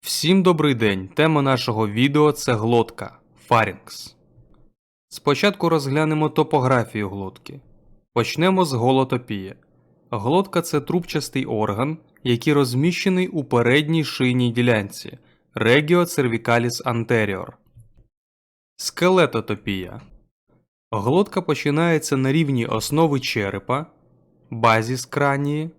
Всім добрий день! Тема нашого відео це глотка фарінкс. Спочатку розглянемо топографію глотки. Почнемо з голотопії. Глотка це трубчастий орган, який розміщений у передній шийній ділянці Regio cervicalis anterior. Скелетотопія. Глотка починається на рівні основи черепа, базіс кранії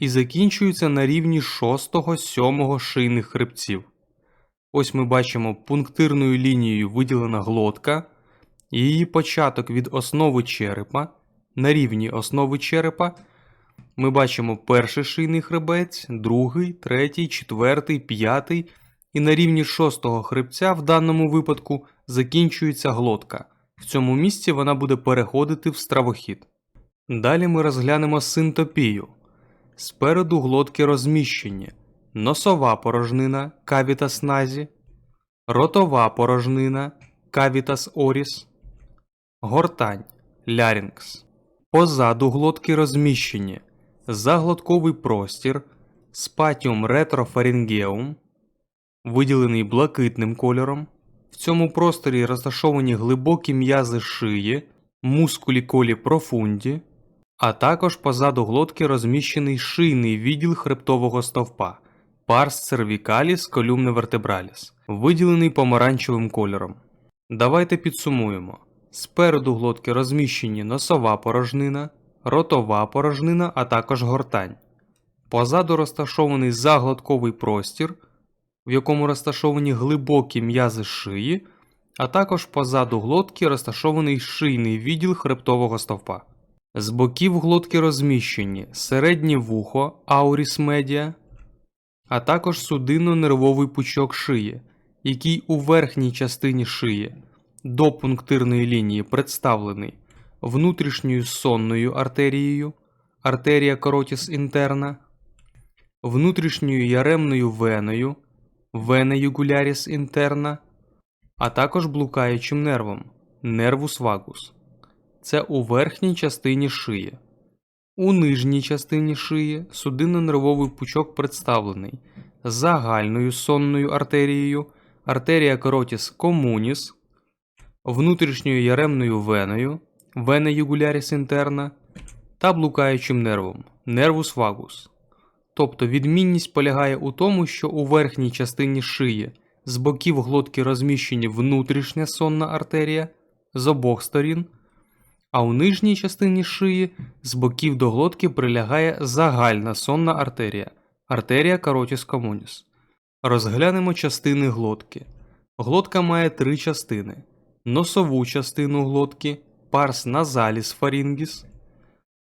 і закінчується на рівні 6-7 шийних хребців. Ось ми бачимо пунктирною лінією виділена глотка, її початок від основи черепа на рівні основи черепа. Ми бачимо перший шийний хребець, другий, третій, четвертий, п'ятий, і на рівні шостого хребця в даному випадку закінчується глотка. В цьому місці вона буде переходити в стравохід. Далі ми розглянемо синтопію. Спереду глотки розміщені. Носова порожнина кавітас назі, ротова порожнина кавітас оріс, гортань лярінгс. Позаду глотки розміщені. Заглотковий простір спатіум ретрофарингеум, виділений блакитним кольором. В цьому просторі розташовані глибокі м'язи шиї, мускулі колі профунді, а також позаду глотки розміщений шийний відділ хребтового стовпа парс cervicalis columna vertebralis, виділений помаранчевим кольором. Давайте підсумуємо. Спереду глотки розміщені носова порожнина, ротова порожнина, а також гортань. Позаду розташований заглотковий простір, в якому розташовані глибокі м'язи шиї, а також позаду глотки розташований шийний відділ хребтового стовпа. З боків глотки розміщені середнє вухо ауріс медіа, а також судинно-нервовий пучок шиї, який у верхній частині шиї до пунктирної лінії представлений внутрішньою сонною артерією, артерія каротіс інтерна, внутрішньою яремною веною, вена югуляріс інтерна, а також блукаючим нервом нервус вагус. Це у верхній частині шиї. У нижній частині шиї судинно-нервовий пучок представлений загальною сонною артерією, артерія каротіс комуніс, внутрішньою яремною веною, вена югуляріс інтерна та блукаючим нервом нервус вагус. Тобто відмінність полягає у тому, що у верхній частині шиї з боків глотки розміщені внутрішня сонна артерія з обох сторін, а у нижній частині шиї з боків до глотки прилягає загальна сонна артерія артерія каротіс комуніс. Розглянемо частини глотки. Глотка має три частини: носову частину глотки парс назаліс фарінгіс,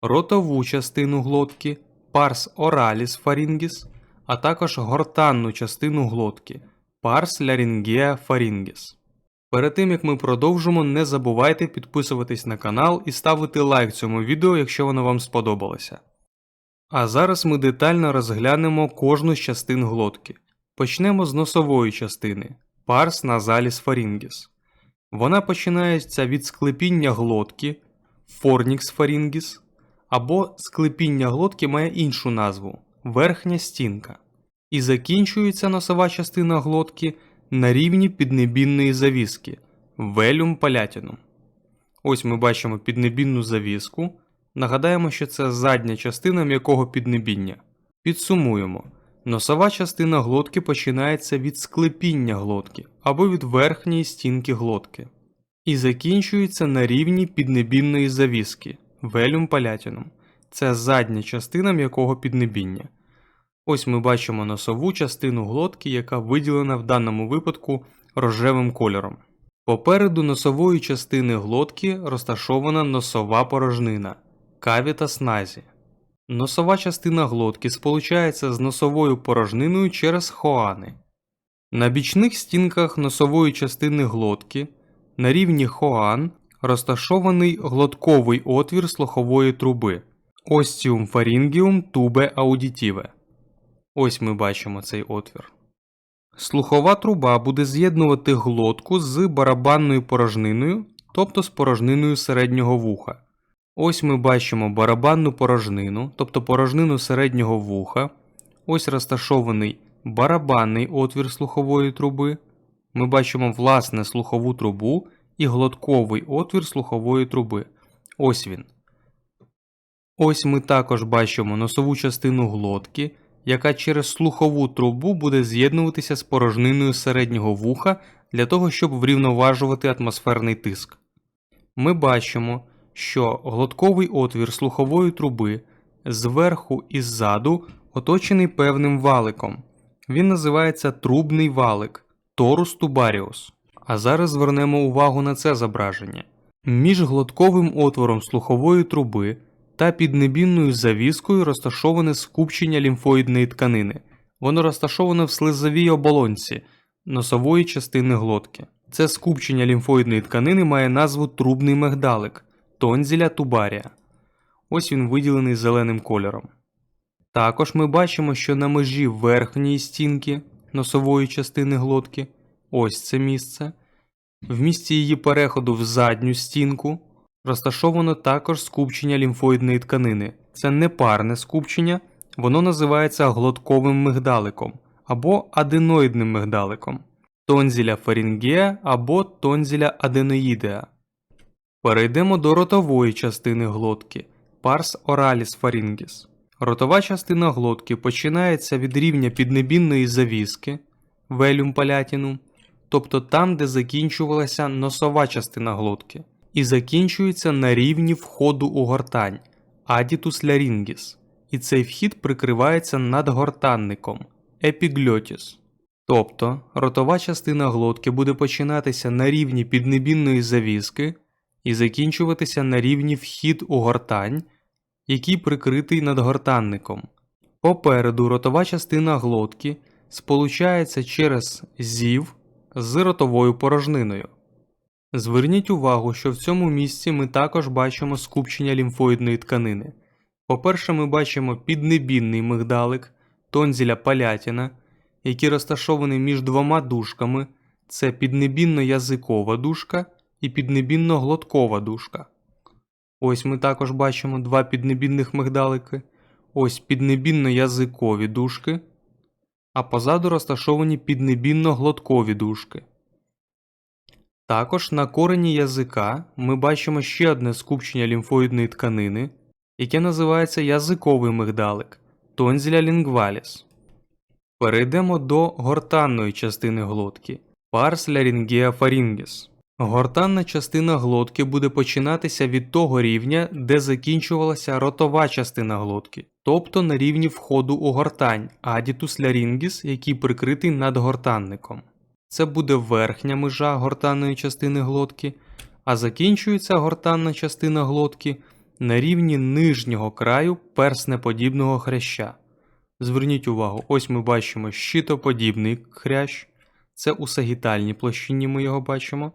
ротову частину глотки парс ораліс фарінгіс, а також гортанну частину глотки парс лярінгеа фарінгіс. Перед тим як ми продовжимо, не забувайте підписуватись на канал і ставити лайк цьому відео, якщо воно вам сподобалося. А зараз ми детально розглянемо кожну з частин глотки. Почнемо з носової частини парс назаліс фарінгіс. Вона починається від склепіння глотки форнікс фарінгіс, або склепіння глотки має іншу назву верхня стінка. І закінчується носова частина глотки на рівні піднебінної завіски велюм палятінум. Ось ми бачимо піднебінну завіску. Нагадаємо, що це задня частина м'якого піднебіння. Підсумуємо. Носова частина глотки починається від склепіння глотки або від верхньої стінки глотки. І закінчується на рівні піднебінної завіски велюм палятінум. Це задня частина м'якого піднебіння. Ось ми бачимо носову частину глотки, яка виділена в даному випадку рожевим кольором. Попереду носової частини глотки розташована носова порожнина кавітас назі. Носова частина глотки сполучається з носовою порожниною через хоани. На бічних стінках носової частини глотки на рівні хоан розташований глотковий отвір слухової труби остіум фарінгіум тубе аудітіве. Ось ми бачимо цей отвір. Слухова труба буде з'єднувати глотку з барабанною порожниною, тобто з порожниною середнього вуха. Ось ми бачимо барабанну порожнину, тобто порожнину середнього вуха. Ось розташований барабанний отвір слухової труби. Ми бачимо власне слухову трубу і глотковий отвір слухової труби. Ось він. Ось ми також бачимо носову частину глотки, яка через слухову трубу буде з'єднуватися з порожниною середнього вуха для того, щоб врівноважувати атмосферний тиск. Ми бачимо, що глотковий отвір слухової труби зверху і ззаду оточений певним валиком. Він називається трубний валик торус тубаріус. А зараз звернемо увагу на це зображення. Між глотковим отвором слухової труби та піднебінною завіскою розташоване скупчення лімфоїдної тканини. Воно розташоване в слизовій оболонці носової частини глотки. Це скупчення лімфоїдної тканини має назву трубний мигдалик тонзіля тубарія. Ось він виділений зеленим кольором. Також ми бачимо, що на межі верхньої стінки носової частини глотки, ось це місце, в місці її переходу в задню стінку розташовано також скупчення лімфоїдної тканини. Це непарне скупчення, воно називається глотковим мигдаликом або аденоїдним мигдаликом, тонзіля фарінгея або тонзіля аденоїдеа. Перейдемо до ротової частини глотки парс ораліс фарінгіс. Ротова частина глотки починається від рівня піднебінної завіски велюм палятінум, тобто там, де закінчувалася носова частина глотки, і закінчується на рівні входу у гортань адітус лярінгіс, і цей вхід прикривається надгортанником епігльотіс. Тобто ротова частина глотки буде починатися на рівні піднебінної завіски і закінчуватися на рівні вхід у гортань, який прикритий надгортанником. Попереду ротова частина глотки сполучається через зів з ротовою порожниною. Зверніть увагу, що в цьому місці ми також бачимо скупчення лімфоїдної тканини. По-перше, ми бачимо піднебінний мигдалик, тонзіля палятіна, які розташовані між двома дужками це піднебінно-язикова дужка і піднебінно-глоткова дужка. Ось ми також бачимо два піднебінних мигдалики, ось піднебінно-язикові дужки, а позаду розташовані піднебінно-глоткові дужки. Також на корені язика ми бачимо ще одне скупчення лімфоїдної тканини, яке називається язиковий мигдалик тонзіля лінгваліс. Перейдемо до гортанної частини глотки парс лярінгеа фарінгіс. Гортанна частина глотки буде починатися від того рівня, де закінчувалася ротова частина глотки, тобто на рівні входу у гортань адітус лярінгіс, який прикритий надгортанником. Це буде верхня межа гортанної частини глотки, а закінчується гортанна частина глотки на рівні нижнього краю перснеподібного хряща. Зверніть увагу, ось ми бачимо щитоподібний хрящ, це у сагітальній площині ми його бачимо.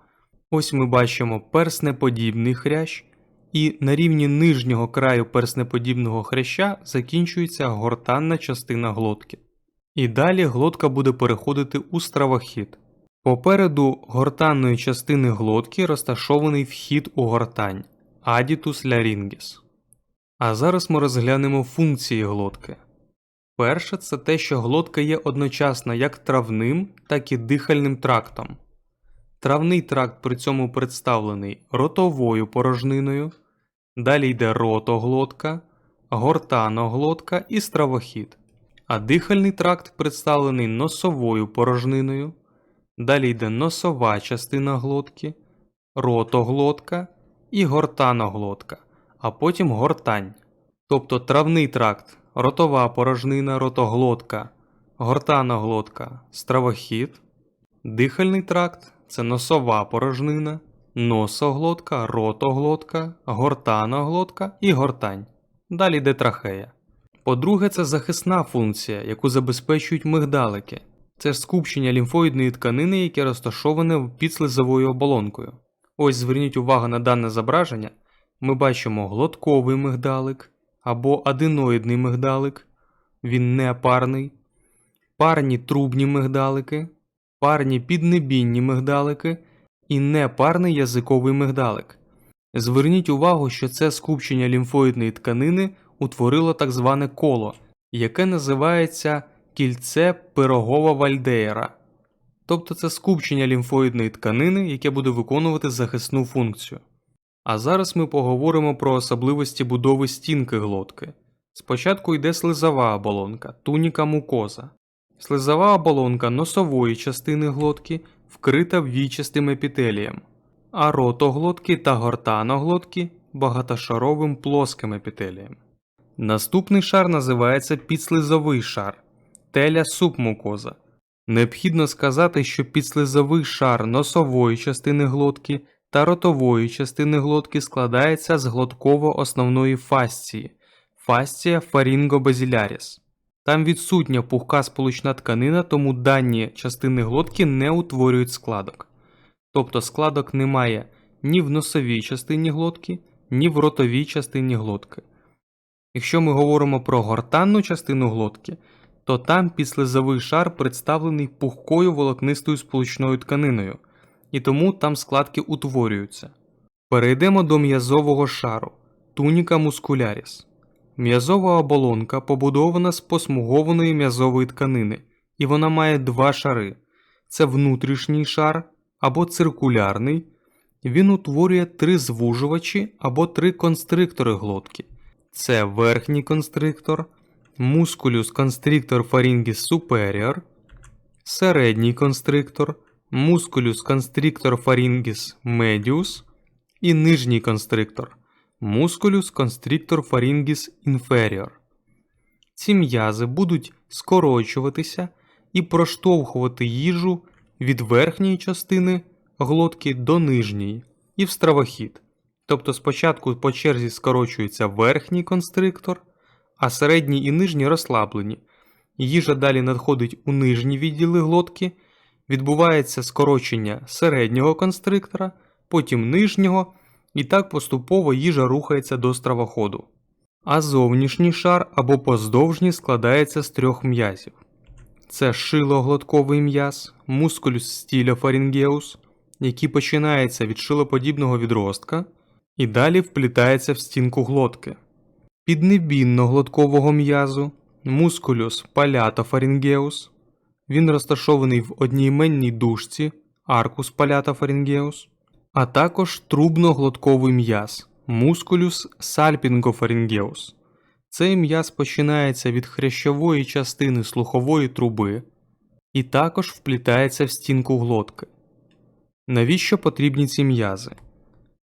Ось ми бачимо перснеподібний хрящ, і на рівні нижнього краю перснеподібного хряща закінчується гортанна частина глотки. І далі глотка буде переходити у стравохід. Попереду гортанної частини глотки розташований вхід у гортань адітус лярінгіс. А зараз ми розглянемо функції глотки. Перше, це те, що глотка є одночасно як травним, так і дихальним трактом. Травний тракт при цьому представлений ротовою порожниною, далі йде ротоглотка, гортаноглотка і стравохід, а дихальний тракт представлений носовою порожниною, далі йде носова частина глотки, ротоглотка і гортаноглотка, а потім гортань. Тобто травний тракт, ротова порожнина, ротоглотка, гортаноглотка, стравохід, дихальний тракт це носова порожнина, носоглотка, ротоглотка, гортаноглотка і гортань. Далі йде трахея. По-друге, це захисна функція, яку забезпечують мигдалики. Це ж скупчення лімфоїдної тканини, яке розташоване під слизовою оболонкою. Ось зверніть увагу на дане зображення. Ми бачимо глотковий мигдалик або аденоїдний мигдалик, він не парний, парні трубні мигдалики, парні піднебінні мигдалики і непарний язиковий мигдалик. Зверніть увагу, що це скупчення лімфоїдної тканини утворило так зване коло, яке називається кільце пирогова вальдеєра. Тобто це скупчення лімфоїдної тканини, яке буде виконувати захисну функцію. А зараз ми поговоримо про особливості будови стінки глотки. Спочатку йде слизова оболонка, туніка мукоза. Слизова оболонка носової частини глотки вкрита ввічастим епітелієм, а ротоглотки та гортаноглотки багатошаровим плоским епітелієм. Наступний шар називається підслизовий шар теля субмукоза. Необхідно сказати, що підслизовий шар носової частини глотки та ротової частини глотки складається з глотково-основної фасції фасція фарінгобазіляріс. Там відсутня пухка сполучна тканина, тому дані частини глотки не утворюють складок. Тобто складок немає ні в носовій частині глотки, ні в ротовій частині глотки. Якщо ми говоримо про гортанну частину глотки, то там підслизовий шар представлений пухкою волокнистою сполучною тканиною, і тому там складки утворюються. Перейдемо до м'язового шару туніка мускуляріс. М'язова оболонка побудована з посмугованої м'язової тканини, і вона має два шари: це внутрішній шар або циркулярний. Він утворює три звужувачі або три констриктори глотки. Це верхній констриктор, мускулюс констриктор фарінгіс superior, середній констриктор, мускулюс констриктор фарінгіс medius і нижній констриктор, мускулюс констриктор фарінгіс inferior. Ці м'язи будуть скорочуватися і проштовхувати їжу від верхньої частини глотки до нижньої і в стравохід. Тобто спочатку по черзі скорочується верхній констриктор, а середній і нижній розслаблені. Їжа далі надходить у нижні відділи глотки, відбувається скорочення середнього констриктора, потім нижнього, і так поступово їжа рухається до стравоходу. А зовнішній шар або поздовжній складається з трьох м'язів. Це шилоглотковий м'яз, мускулюс стілофарінгеус, який починається від шилоподібного відростка і далі вплітається в стінку глотки. Піднебінно-глоткового м'язу, мускулюс палятофарінгеус. Він розташований в однііменній дужці, аркус палятофарінгеус, а також трубно-глотковий м'яз, мускулюс сальпінгофарінгеус. Цей м'яз починається від хрящової частини слухової труби і також вплітається в стінку глотки. Навіщо потрібні ці м'язи?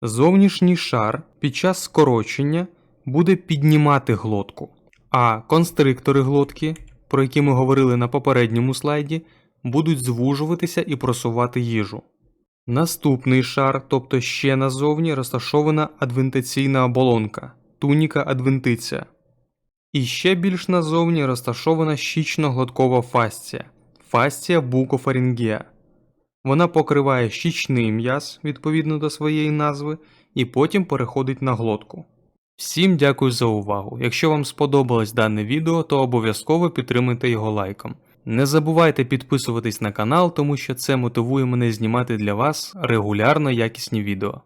Зовнішній шар під час скорочення буде піднімати глотку, а констриктори глотки, про які ми говорили на попередньому слайді, будуть звужуватися і просувати їжу. Наступний шар, тобто ще назовні, розташована адвентиційна оболонка туніка адвентиція. І ще більш назовні розташована щічно-глоткова фасція фасція букофарінгія. Вона покриває щічний м'яз відповідно до своєї назви, і потім переходить на глотку. Всім дякую за увагу. Якщо вам сподобалось дане відео, то обов'язково підтримайте його лайком. Не забувайте підписуватись на канал, тому що це мотивує мене знімати для вас регулярно якісні відео.